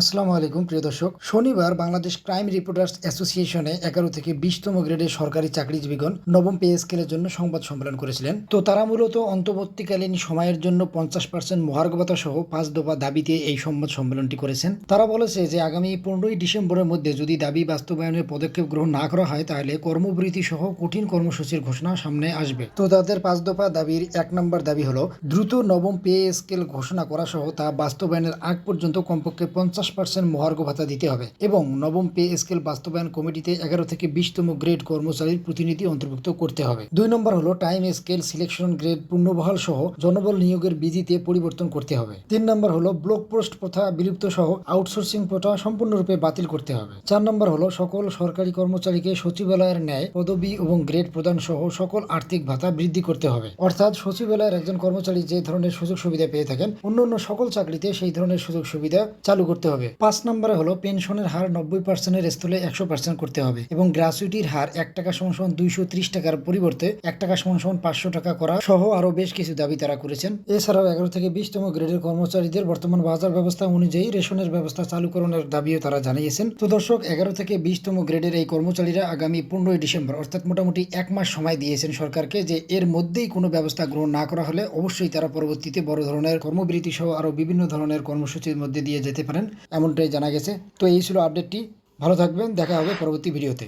আসসালামু আলাইকুম, প্রিয় দর্শক। শনিবার বাংলাদেশ ক্রাইম রিপোর্টার্স অ্যাসোসিয়েশনে এগারো থেকে বিশতম গ্রেডের সরকারি চাকরিজীবীগণ নবম পে স্কেলের জন্য সংবাদ সম্মেলন করেছিলেন। তো তারা মূলত অন্তর্বর্তীকালীন সময়ের জন্য পঞ্চাশ পার্সেন্ট মহার্গবতা সহ পাঁচ দফা দাবিতে এই সংবাদ সম্মেলনটি করেছেন। তারা বলেছে যে, আগামী পনেরোই ডিসেম্বরের মধ্যে যদি দাবি বাস্তবায়নের পদক্ষেপ গ্রহণ না করা হয়, তাহলে কর্মবিরতি সহ কঠিন কর্মসূচির ঘোষণা সামনে আসবে। তো তাদের পাঁচ দফা দাবির এক নম্বর দাবি হলো, দ্রুত নবম পে স্কেল ঘোষণা করা সহ তা বাস্তবায়নের আগ পর্যন্ত কমপক্ষে পঞ্চাশ পার্সেন্ট মহার্ঘ ভাতা দিতে হবে এবং নবম পে স্কেল বাস্তবায়ন কমিটিতে এগারো থেকে বিশতম গ্রেড কর্মচারীর প্রতিনিধি অন্তর্ভুক্ত করতে হবে। দুই নম্বর হলো টাইম স্কেল সিলেকশন গ্রেড পূর্ণবহাল সহ জনবল নিয়োগের বিধিতে পরিবর্তন করতে হবে। তিন নম্বর হলো ব্লক পোস্ট প্রথা বিলুপ্ত সহ আউটসোর্সিং প্রথা সম্পূর্ণরূপে বাতিল করতে হবে। চার নম্বর হলো সকল সরকারি কর্মচারীকে সচিবালয়ের ন্যায় পদবি এবং গ্রেড প্রদান সহ সকল আর্থিক ভাতা বৃদ্ধি করতে হবে। অর্থাৎ সচিবালয়ের একজন কর্মচারী যে ধরনের সুযোগ সুবিধা পেয়ে থাকেন অন্য অন্য সকল চাকরিতে সেই ধরনের সুযোগ সুবিধা চালু করতে হবে। পাঁচ নম্বরে হলো পেনশনের হার নব্বই পার্সেন্টের স্থলে একশো পার্সেন্ট করতে হবে এবং গ্রাচুইটির হার এক টাকা সমান সমান দুইশো ত্রিশ টাকার পরিবর্তে এক টাকা সমান সমান পাঁচশো টাকা করা সহ আরও বেশ কিছু দাবি তারা করেছেন। এছাড়াও এগারো থেকে বিশতম গ্রেডের কর্মচারীদের বর্তমান বাজার ব্যবস্থা অনুযায়ী রেশনের ব্যবস্থা চালুকরণের দাবিও তারা জানিয়েছেন। তো দর্শক, এগারো থেকে বিশতম গ্রেডের এই কর্মচারীরা আগামী পনেরোই ডিসেম্বর, অর্থাৎ মোটামুটি এক মাস সময় দিয়েছেন সরকারকে যে এর মধ্যেই কোনো ব্যবস্থা গ্রহণ না করা হলে অবশ্যই তারা পরবর্তীতে বড় ধরনের কর্মবিরতি সহ আরও বিভিন্ন ধরনের কর্মসূচির মধ্যে দিয়ে যেতে পারেন। এমনটাই জানা গেছে। তো এই ছিল আপডেটটি ভালো থাকবেন দেখা হবে পরবর্তী ভিডিওতে